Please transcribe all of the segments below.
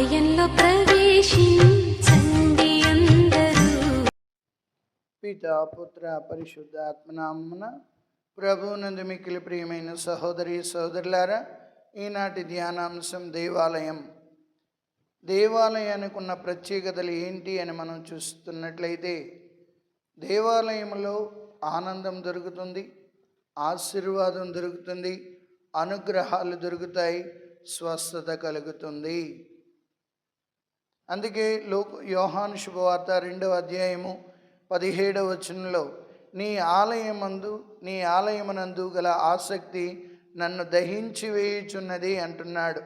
ఆలయంలో ప్రవేశించండి అందరూ. పిత పుత్ర పరిశుద్ధ ఆత్మనామన ప్రభువునందు మిక్కిలి ప్రియమైన సహోదరి సహోదరులారా ఈనాటి ధ్యానాంశం దేవాలయం. దేవాలయానికి ఉన్న ప్రత్యేకతలు ఏంటి అని మనం చూస్తున్నట్లయితే దేవాలయంలో ఆనందం దొరుకుతుంది ఆశీర్వాదం దొరుకుతుంది అనుగ్రహాలు దొరుకుతాయి స్వస్థత కలుగుతుంది. అందుకే లోక యోహాను శుభవార్త రెండవ అధ్యాయము పదిహేడవ వచనంలో నీ ఆలయమందు నీ ఆలయమునందు గల ఆసక్తి నన్ను దహించి వేయుచున్నది అంటున్నాడు.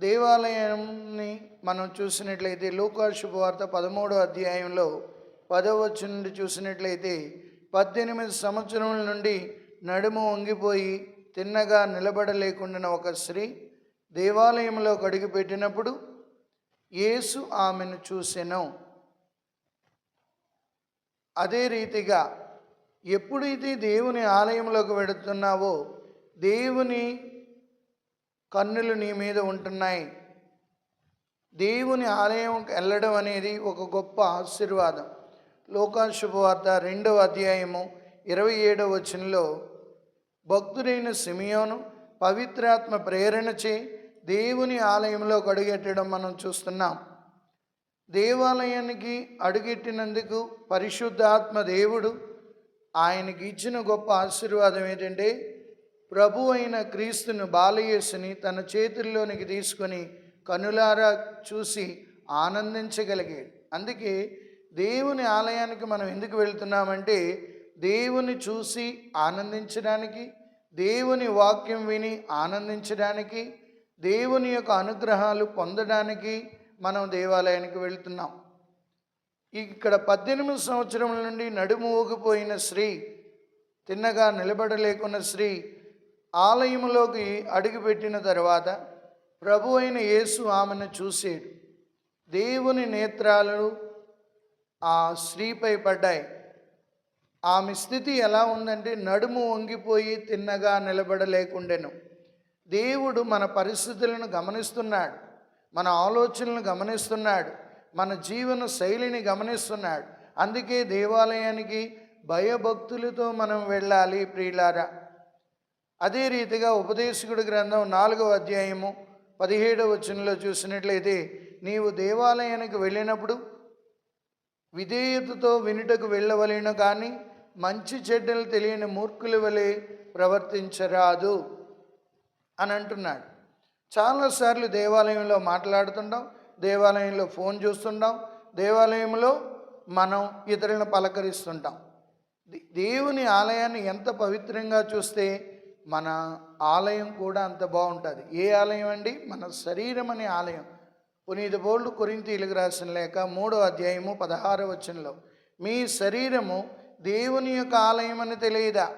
దేవాలయాన్ని మనం చూసినట్లయితే లోకా శుభవార్త పదమూడో అధ్యాయంలో పదవ నుండి చూసినట్లయితే పద్దెనిమిది సంవత్సరముల నుండి నడుము వంగిపోయి తిన్నగా నిలబడలేకుండా ఒక స్త్రీ దేవాలయంలో కడిగి పెట్టినప్పుడు యేసు ఆమెను చూసెను. అదే రీతిగా ఎప్పుడైతే దేవుని ఆలయంలోకి వెడుతున్నావో దేవుని కన్నులు నీ మీద ఉంటున్నాయి. దేవుని ఆలయంకి వెళ్ళడం అనేది ఒక గొప్ప ఆశీర్వాదం. లోకా శుభవార్త రెండవ అధ్యాయము ఇరవై ఏడవ వచనంలో భక్తుడైన సిమియోను పవిత్రాత్మ ప్రేరణ చే దేవుని ఆలయంలో అడుగెట్టడం మనం చూస్తున్నాం. దేవాలయానికి అడుగెట్టినందుకు పరిశుద్ధాత్మ దేవుడు ఆయనకి ఇచ్చిన గొప్ప ఆశీర్వాదం ఏంటంటే ప్రభు అయిన క్రీస్తును బాలయేసుని తన చేతుల్లోనికి తీసుకొని కనులారా చూసి ఆనందించగలిగాడు అందుకే దేవుని ఆలయానికి మనం ఎందుకు వెళ్తున్నామంటే దేవుని చూసి ఆనందించడానికి దేవుని వాక్యం విని ఆనందించడానికి దేవుని యొక్క అనుగ్రహాలు పొందడానికి మనం దేవాలయానికి వెళ్తున్నాం. ఇక్కడ పద్దెనిమిది సంవత్సరముల నుండి నడుము ఊగిపోయిన స్త్రీ తిన్నగా నిలబడలేకున్న స్త్రీ ఆలయంలోకి అడుగుపెట్టిన తర్వాత ప్రభు అయిన యేసు ఆమెను చూసాడు. దేవుని నేత్రాలు ఆ స్త్రీపై పడ్డాయి. ఆమె స్థితి ఎలా ఉందంటే నడుము వంగిపోయి తిన్నగా నిలబడలేకుండెను. దేవుడు మన పరిస్థితులను గమనిస్తున్నాడు మన ఆలోచనలను గమనిస్తున్నాడు మన జీవన శైలిని గమనిస్తున్నాడు. అందుకే దేవాలయానికి భయభక్తులతో మనం వెళ్ళాలి ప్రియులారా. అదే రీతిగా ఉపదేశకుడి గ్రంథం నాలుగవ అధ్యాయము పదిహేడవ వచనంలో చూసినట్లయితే నీవు దేవాలయానికి వెళ్ళినప్పుడు విధేయతతో వినుటకు వెళ్ళవలేను కానీ మంచి చెడ్డలు తెలియని మూర్ఖుల వలె ప్రవర్తించరాదు. అని అంటున్నాడు. చాలాసార్లు దేవాలయంలో మాట్లాడుతుంటాం దేవాలయంలో ఫోన్ చూస్తుంటాం దేవాలయంలో మనం ఇతరులను పలకరిస్తుంటాం. దే- దేవుని ఆలయాన్ని ఎంత పవిత్రంగా చూస్తే మన ఆలయం కూడా అంత బాగుంటుంది. ఏ ఆలయం అండి? మన శరీరం అనే ఆలయం. పునీత బోల్డ్ కొరింతీలకు రాసిన లేక మూడో అధ్యాయము పదహారు వచనంలో మీ శరీరము దేవుని యొక్క ఆలయం అని తెలియదా?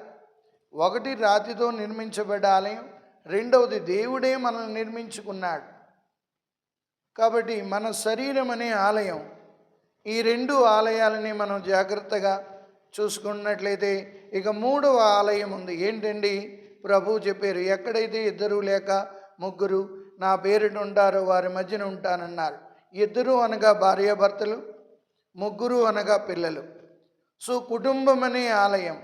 ఒకటి రాతితో నిర్మించబడ్డ ఆలయం రెండవది దేవుడే మనల్ని నిర్మించుకున్నాడు. కాబట్టి మన శరీరం అనే ఆలయం ఈ రెండు ఆలయాలని మనం జాగ్రత్తగా చూసుకున్నట్లయితే ఇక మూడవ ఆలయం ఉంది. ఏంటండి? ప్రభు చెప్పారు ఎక్కడైతే ఇద్దరు లేక ముగ్గురు నా పేరిట ఉంటారో వారి మధ్యన ఉంటానన్నారు. ఇద్దరు అనగా భార్యాభర్తలు ముగ్గురు అనగా పిల్లలు. సో కుటుంబం అనే ఆలయం.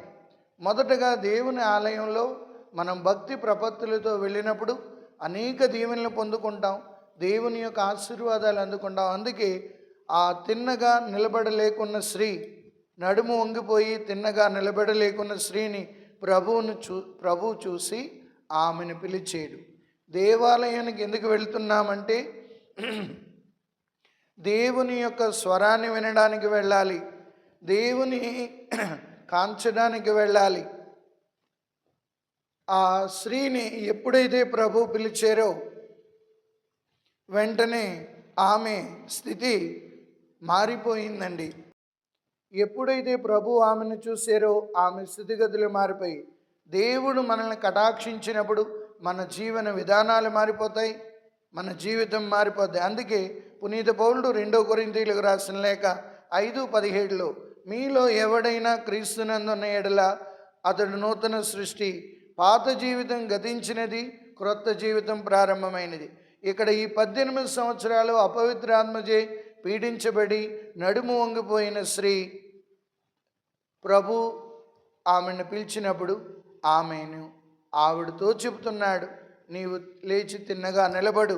మొదటగా దేవుని ఆలయంలో మనం భక్తి ప్రపత్తులతో వెళ్ళినప్పుడు అనేక దీవెనలు పొందుకుంటాం. దేవుని యొక్క ఆశీర్వాదాలు అందుకుంటాం. అందుకే ఆ తిన్నగా నిలబడలేకున్న స్త్రీ నడుము వంగిపోయి తిన్నగా నిలబడలేకున్న స్త్రీని ప్రభువును చూ ప్రభు చూసి ఆమెను పిలిచేడు. దేవాలయానికి ఎందుకు వెళ్తున్నామంటే దేవుని యొక్క స్వరాన్ని వినడానికి వెళ్ళాలి. దేవుని కాంచడానికి వెళ్ళాలి. ఆ స్త్రీని ఎప్పుడైతే ప్రభు పిలిచారో వెంటనే ఆమె స్థితి మారిపోయిందండి. ఎప్పుడైతే ప్రభు ఆమెను చూసారో ఆమె స్థితిగతులు మారిపోయి దేవుడు మనల్ని కటాక్షించినప్పుడు మన జీవన విధానాలు మారిపోతాయి మన జీవితం మారిపోతాయి అందుకే పునీత పౌరుడు రెండో కొరింతీలకు రాసిన లేక ఐదు పదిహేడులో మీలో ఎవడైనా క్రీస్తునందున్న ఎడల అతడు నూతన సృష్టి పాత జీవితం గతించినది క్రొత్త జీవితం ప్రారంభమైనది. ఇక్కడ ఈ పద్దెనిమిది సంవత్సరాలు అపవిత్రాత్మచే పీడించబడి నడుము వంగిపోయిన స్త్రీ ప్రభు ఆమెను పిలిచినప్పుడు ఆమెను ఆవిడతో చెబుతున్నాడు నీవు లేచి తిన్నగా నిలబడు.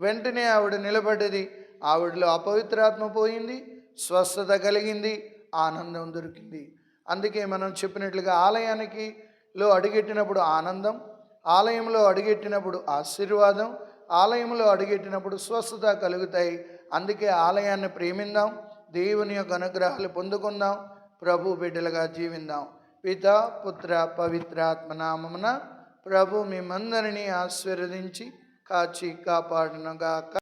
వెంటనే ఆవిడ నిలబడ్డది. ఆవిడలో అపవిత్రాత్మ పోయింది స్వస్థత కలిగింది ఆనందం దొరికింది. అందుకే మనం చెప్పినట్లుగా ఆలయానికి లో అడుగెట్టినప్పుడు ఆనందం ఆలయంలో అడుగెట్టినప్పుడు ఆశీర్వాదం ఆలయంలో అడుగెట్టినప్పుడు స్వస్థత కలుగుతాయి. అందుకే ఆలయాన్ని ప్రేమిందాం దేవుని యొక్క అనుగ్రహాలు పొందుకుందాం ప్రభు బిడ్డలుగా జీవిందాం. పిత పుత్ర పవిత్రాత్మ నామమున ప్రభు మిమ్మందరినీ ఆశీర్వదించి కాచి కాపాడునుగాక.